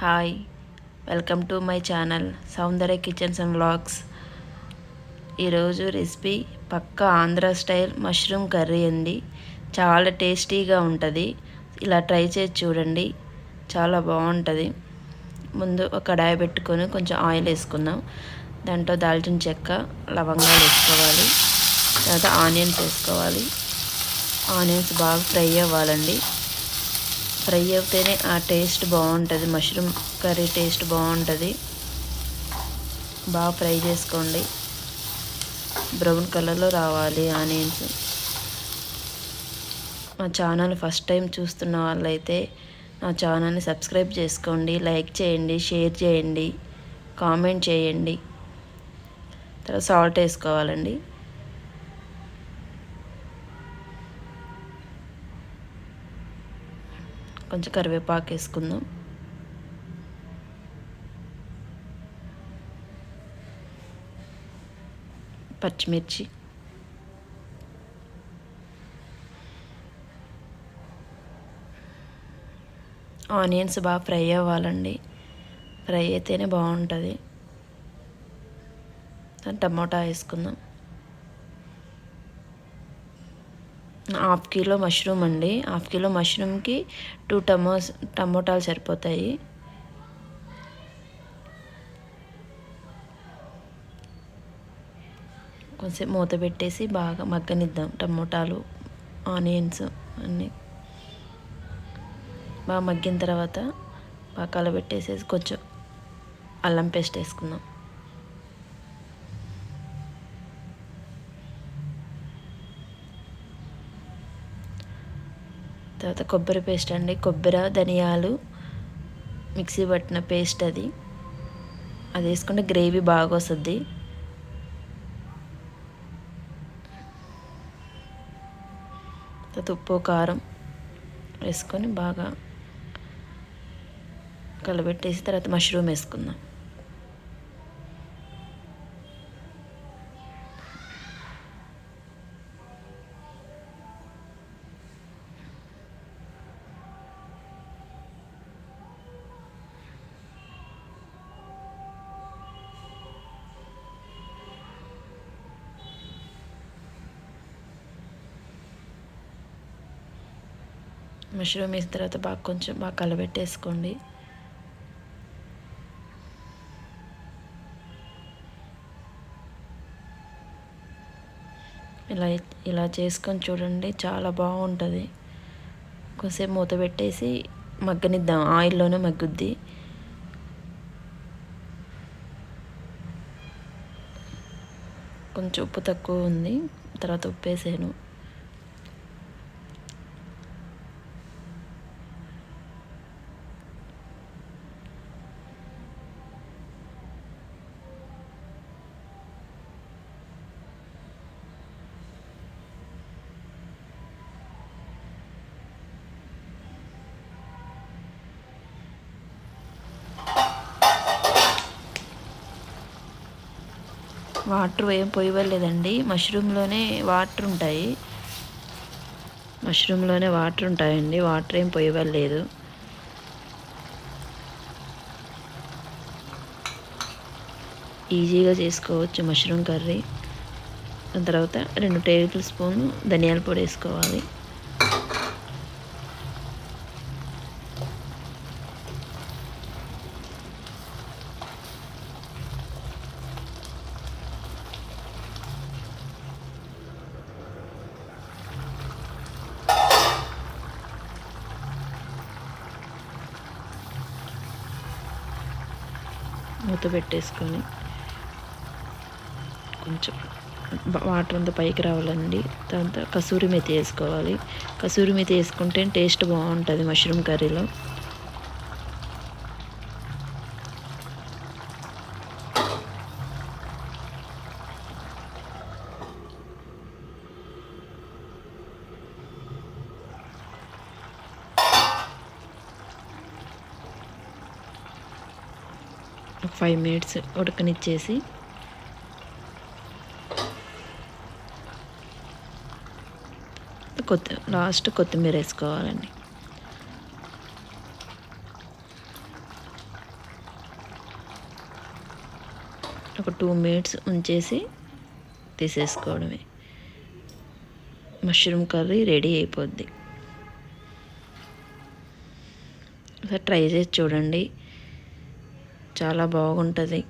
Hi welcome to my channel Soundarya kitchens and vlogs. ఈరోజు recipe పక్క Andhra style mushroom curry అండి. చాలా టేస్టీగా ఉంటుంది. ఇలా ట్రై చేసి చూడండి. చాలా బాగుంటుంది. ముందు ఒక కడాయి పెట్టుకొని కొంచెం ఆయిల్ వేసుకుందాం. దాంట్లో దాల్చిన చెక్క లవంగాలు వేసుకోవాలి. తర్వాత ఆనియన్స్ వేసుకోవాలి. ఆనియన్స్ బాగా ఫ్రై అవ్వాలండి. ఫ్రై అవుతేనే ఆ టేస్ట్ బాగుంటుంది. మష్రూమ్ కర్రీ టేస్ట్ బాగుంటుంది. బాగా ఫ్రై చేసుకోండి. బ్రౌన్ కలర్లో రావాలి ఆనియన్స్. మా ఛానల్ ఫస్ట్ టైం చూస్తున్న వాళ్ళైతే నా ఛానల్ని సబ్స్క్రైబ్ చేసుకోండి. లైక్ చేయండి షేర్ చేయండి కామెంట్ చేయండి. తర్వాత సాల్ట్ వేసుకోవాలండి. కొంచెం కరివేపాకు వేసుకుందాం. పచ్చిమిర్చి. ఆనియన్స్ బాగా ఫ్రై అవ్వాలండి. ఫ్రై అయితేనే బాగుంటుంది. టమాటా వేసుకుందాం. హాఫ్ కిలో మష్రూమ్ అండి. హాఫ్ కిలో మష్రూమ్కి టూ టమోస్ టమోటాలు సరిపోతాయి. కొంచెం మూత పెట్టేసి బాగా మగ్గనిద్దాం. టమోటాలు ఆనియన్స్ అన్నీ. బాగా మగ్గిన తర్వాత బాగా కలబెట్టేసేసి కొంచెం అల్లం పేస్ట్ వేసుకుందాం. తర్వాత కొబ్బరి పేస్ట్ అండి. కొబ్బరి ధనియాలు మిక్సీ పట్టిన పేస్ట్ అది. అది వేసుకుంటే గ్రేవీ బాగా వస్తుంది. తర్వాత ఉప్పు కారం వేసుకొని బాగా కలబెట్టేసి తర్వాత మష్రూమ్ వేసుకుందాం. మష్రూమ్ వేసిన తర్వాత బాగా కొంచెం బాగా కలబెట్టేసుకోండి. ఇలా ఇలా చేసుకొని చూడండి చాలా బాగుంటుంది. కొంచెం మూత పెట్టేసి మగ్గనిద్దాం ఆయిల్లోనే మగ్గుద్ది. కొంచెం ఉప్పు తక్కువ ఉంది తర్వాత ఉప్పు వేసాను వాటర్ ఏం పోయలేదండి మష్రూమ్లోనే వాటర్ ఉంటాయి మష్రూమ్లోనే వాటర్ ఉంటాయండి వాటర్ ఏం పోయవలేదు. ఈజీగా చేసుకోవచ్చు మష్రూమ్ కర్రీ. దాని తర్వాత రెండు టేబుల్ స్పూన్ ధనియాల పొడి వేసుకోవాలి. మూత పెట్టేసుకొని కొంచెం వాటర్ అంతా పైకి రావాలండి. తర్వాత కసూరి మెతి వేసుకోవాలి. కసూరి మెతి వేసుకుంటే టేస్ట్ బాగుంటుంది మష్రూమ్ కర్రీలో. ఒక ఫైవ్ మినిట్స్ ఉడకనిచ్చేసి కొత్త లాస్ట్ కొత్తిమీర వేసుకోవాలండి. ఒక టూ మినిట్స్ ఉంచేసి తీసేసుకోవడమే. మష్రూమ్ కర్రీ రెడీ అయిపోద్ది. ఒకసారి ట్రై చేసి చూడండి. చాలా బాగుంటుంది.